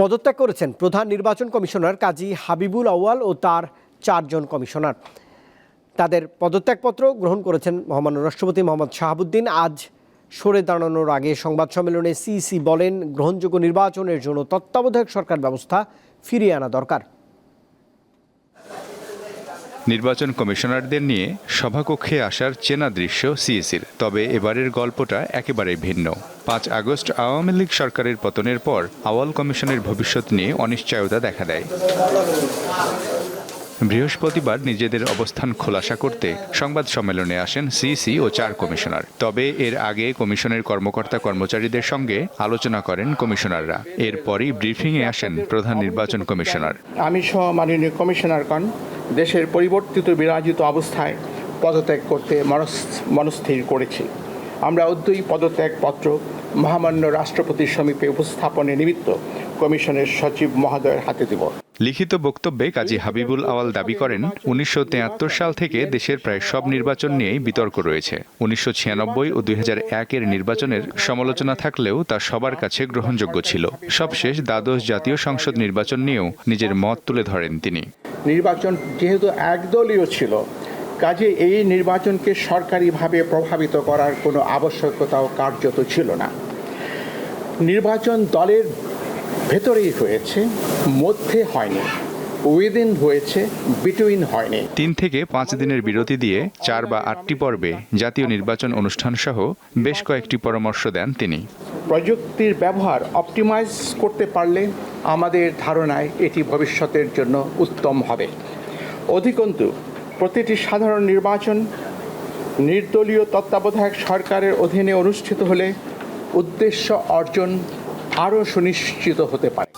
পদত্যাগ করেছেন প্রধান নির্বাচন কমিশনার কাজী হাবিবুল আউয়াল ও তার চারজন কমিশনার। তাদের পদত্যাগপত্র গ্রহণ করেছেন মহামান্য রাষ্ট্রপতি মোহাম্মদ শাহাবুদ্দিন। আজ সরে দাঁড়ানোর আগে সংবাদ সম্মেলনে সিইসি বলেন, গ্রহণযোগ্য নির্বাচনের জন্য তত্ত্বাবধায়ক সরকার ব্যবস্থা ফিরিয়ে আনা দরকার। নির্বাচন কমিশনারদের নিয়ে সভাকক্ষে আসার চেনা দৃশ্য সিএসির, তবে এবারের গল্পটা একেবারেই ভিন্ন। পাঁচ আগস্ট আওয়ামী লীগ সরকারের পতনের পর আওয়াল কমিশনের ভবিষ্যৎ নিয়ে অনিশ্চয়তা দেখা দেয়। বৃহস্পতিবার নিজেদের অবস্থান খোলাসা করতে সংবাদ সম্মেলনে আসেন সিসি ও চার কমিশনার। তবে এর আগে কমিশনের কর্মকর্তা কর্মচারীদের সঙ্গে আলোচনা করেন কমিশনাররা। এরপরই ব্রিফিংয়ে আসেন প্রধান নির্বাচন কমিশনার। আমি সহ মাননীয় কমিশনারগণ দেশের পরিবর্তিত বিরাজিত অবস্থায় পদত্যাগ করতে মনস- মনস্থির করেছি। আমরা অদ্যই পদত্যাগপত্র মহামান্য রাষ্ট্রপতির সমীপে উপস্থাপনের নিমিত্ত কমিশনের সচিব মহোদয়ের হাতে দেব। লিখিত বক্তব্যে কাজী হাবিবুল আওয়াল দাবি করেন উনিশশো সাল থেকে দেশের প্রায় সব নির্বাচন নিয়েই বিতর্ক রয়েছে। উনিশশো ছিয়ানব্বই ও দুই এর নির্বাচনের সমালোচনা থাকলেও তা সবার কাছে গ্রহণযোগ্য ছিল। সবশেষ দ্বাদশ জাতীয় সংসদ নির্বাচন নিয়েও নিজের মত তুলে ধরেন তিনি। নির্বাচন যেহেতু একদলীয় ছিল কাজে এই নির্বাচনকে সরকারিভাবে প্রভাবিত করার কোনো আবশ্যকতাও কার্যত ছিল না। নির্বাচন দলের ভেতরেই হয়েছে মধ্যে হয়নি উইদিন হয়েছে বিটুইন হয়নি। তিন থেকে পাঁচ দিনের বিরতি দিয়ে চার বা আটটি পর্বে জাতীয় নির্বাচন অনুষ্ঠান সহ বেশ কয়েকটি পরামর্শ দেন তিনি। প্রযুক্তির ব্যবহার অপটিমাইজ করতে পারলে আমাদের ধারণায় এটি ভবিষ্যতের জন্য উত্তম হবে। অধিকন্তু প্রতিটি সাধারণ নির্বাচন নির্দলীয় তত্ত্বাবধায়ক সরকারের অধীনে অনুষ্ঠিত হলে উদ্দেশ্য অর্জন আরও সুনিশ্চিত হতে পারে।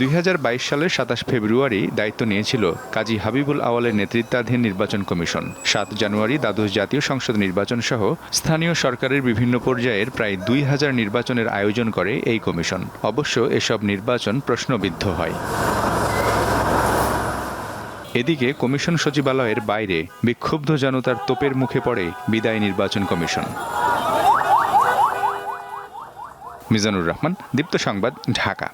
দুই হাজার বাইশ সালের সাতাশ ফেব্রুয়ারি দায়িত্ব নিয়েছিল কাজী হাবিবুল আওয়ালের নেতৃত্বাধীন নির্বাচন কমিশন। সাত জানুয়ারি দ্বাদশ জাতীয় সংসদ নির্বাচন সহ স্থানীয় সরকারের বিভিন্ন পর্যায়ের প্রায় দুই হাজার নির্বাচনের আয়োজন করে এই কমিশন। অবশ্য এসব নির্বাচন প্রশ্নবিদ্ধ হয়। এদিকে কমিশন সচিবালয়ের বাইরে বিক্ষুব্ধ জনতার তোপের মুখে পড়ে বিদায় নির্বাচন কমিশন। মিজানুর রহমান দীপ্ত সংবাদ ঢাকা।